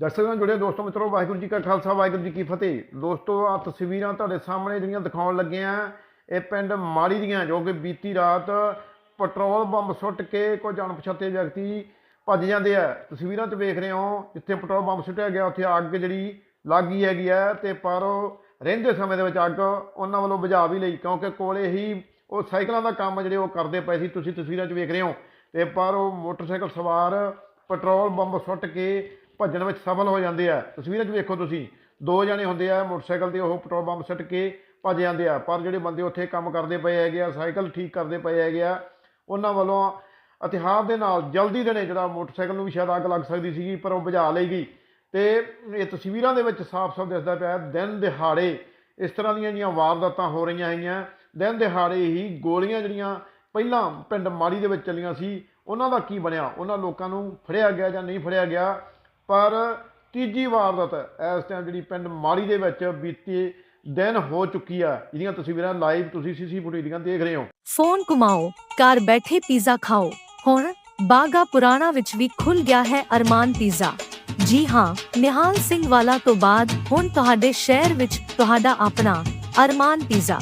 ਦਰਸ਼ਕਾਂ ਨਾਲ ਜੁੜੇ ਦੋਸਤੋ ਮਿੱਤਰੋ, ਵਾਹਿਗੁਰੂ ਜੀ ਕਾ ਖਾਲਸਾ, ਵਾਹਿਗੁਰੂ ਜੀ ਕੀ ਫਤਿਹ। ਦੋਸਤੋ ਆ ਤਸਵੀਰਾਂ ਤੁਹਾਡੇ ਸਾਹਮਣੇ ਜਿਹੜੀਆਂ ਦਿਖਾਉਣ ਲੱਗੇ ਆ, ਇਹ ਪਿੰਡ ਮਾੜੀ ਦੀਆਂ, ਜੋ ਕਿ ਬੀਤੀ ਰਾਤ ਪੈਟਰੋਲ ਬੰਬ ਸੁੱਟ ਕੇ ਕੁਝ ਅਣਪਛਾਤੇ ਵਿਅਕਤੀ ਭੱਜ ਜਾਂਦੇ ਆ। ਤਸਵੀਰਾਂ 'ਚ ਵੇਖ ਰਹੇ ਹੋ, ਜਿੱਥੇ ਪੈਟਰੋਲ ਬੰਬ ਸੁੱਟਿਆ ਗਿਆ, ਉੱਥੇ ਅੱਗ ਜਿਹੜੀ ਲੱਗ ਗਈ ਹੈਗੀ ਆ ਤੇ ਪਰ ਉਹ ਰਹਿੰਦੇ ਸਮੇਂ ਦੇ ਵਿੱਚ ਅੱਗ ਉਹਨਾਂ ਵੱਲੋਂ ਬੁਝਾ ਵੀ ਲਈ, ਕਿਉਂਕਿ ਕੋਲੇ ਹੀ ਉਹ ਸਾਈਕਲਾਂ ਦਾ ਕੰਮ ਜਿਹੜੇ ਉਹ ਕਰਦੇ ਪਏ ਸੀ, ਤੁਸੀਂ ਤਸਵੀਰਾਂ 'ਚ ਵੇਖ ਰਹੇ ਹੋ। ਤੇ ਪਰ ਉਹ ਮੋਟਰਸਾਈਕਲ ਸਵਾਰ ਪੈਟਰੋਲ ਬੰਬ ਸੁੱਟ ਕੇ ਭੱਜਣ ਵਿੱਚ ਸਫਲ ਹੋ ਜਾਂਦੇ ਆ। ਤਸਵੀਰਾਂ 'ਚ ਵੇਖੋ ਤੁਸੀਂ, ਦੋ ਜਣੇ ਹੁੰਦੇ ਆ, ਮੋਟਰਸਾਈਕਲ ਤੇ ਉਹ ਪੈਟਰੋਲ ਪੰਪ ਸੁੱਟ ਕੇ ਭੱਜ ਜਾਂਦੇ ਆ। ਪਰ ਜਿਹੜੇ ਬੰਦੇ ਉੱਥੇ ਕੰਮ ਕਰਦੇ ਪਏ ਹੈਗੇ ਆ, ਸਾਈਕਲ ਠੀਕ ਕਰਦੇ ਪਏ ਹੈਗੇ ਆ, ਉਹਨਾਂ ਵੱਲੋਂ ਇਤਿਹਾਸ ਦੇ ਨਾਲ ਜਲਦੀ ਦੇ ਨੇ ਜਿਹੜਾ ਮੋਟਰਸਾਈਕਲ ਨੂੰ ਵੀ ਸ਼ਾਇਦ ਅੱਗ ਲੱਗ ਸਕਦੀ ਸੀਗੀ, ਪਰ ਉਹ ਬੁਝਾ ਲਈ ਗਈ। ਤੇ ਇਹ ਤਸਵੀਰਾਂ ਦੇ ਵਿੱਚ ਸਾਫ਼-ਸਾਫ਼ ਦਿਸਦਾ ਪਿਆ ਦਿਨ ਦਿਹਾੜੇ ਇਸ ਤਰ੍ਹਾਂ ਦੀਆਂ ਜਿਹੜੀਆਂ ਵਾਰਦਾਤਾਂ ਹੋ ਰਹੀਆਂ ਹੈਗੀਆਂ। ਦਿਨ ਦਿਹਾੜੇ ਹੀ ਗੋਲੀਆਂ ਜਿਹੜੀਆਂ ਪਹਿਲਾਂ ਪਿੰਡ ਮਾੜੀ ਦੇ ਵਿੱਚ ਚੱਲੀਆਂ ਸੀ, ਉਹਨਾਂ ਦਾ ਕੀ ਬਣਿਆ? ਉਹਨਾਂ ਲੋਕਾਂ ਨੂੰ ਫੜਿਆ ਗਿਆ ਜਾਂ ਨਹੀਂ ਫੜਿਆ ਗਿਆ? ਪਰ ਤੀਜੀ ਵਾਰਦਾਤ ਇਸ ਟਾਈਮ ਜਿਹੜੀ ਪਿੰਡ ਮਾੜੀ ਦੇ ਵਿੱਚ ਬੀਤੇ ਦਿਨ ਹੋ ਚੁੱਕੀ ਆ। ਜਿਹੜੀਆਂ ਤਸਵੀਰਾਂ ਲਾਈਵ ਤੁਸੀਂ ਸੀਸੀ ਫੁਟੇਜ ਦੀਆਂ ਦੇਖ ਰਹੇ ਹੋ। ਫੋਨ ਘੁਮਾਓ, ਘਰ ਬੈਠੇ ਪੀਜ਼ਾ ਖਾਓ। ਹੁਣ ਬਾਗਾ ਪੁਰਾਣਾ ਵਿੱਚ ਵੀ ਖੁੱਲ ਗਿਆ ਹੈ ਅਰਮਾਨ ਪੀਜ਼ਾ ਜੀ ਹਾਂ, ਨਿਹਾਲ ਸਿੰਘ ਵਾਲਾ ਤੋਂ ਬਾਅਦ ਹੁਣ ਤੁਹਾਡੇ ਸ਼ਹਿਰ ਵਿੱਚ ਤੁਹਾਡਾ ਆਪਣਾ ਅਰਮਾਨ ਪੀਜ਼ਾ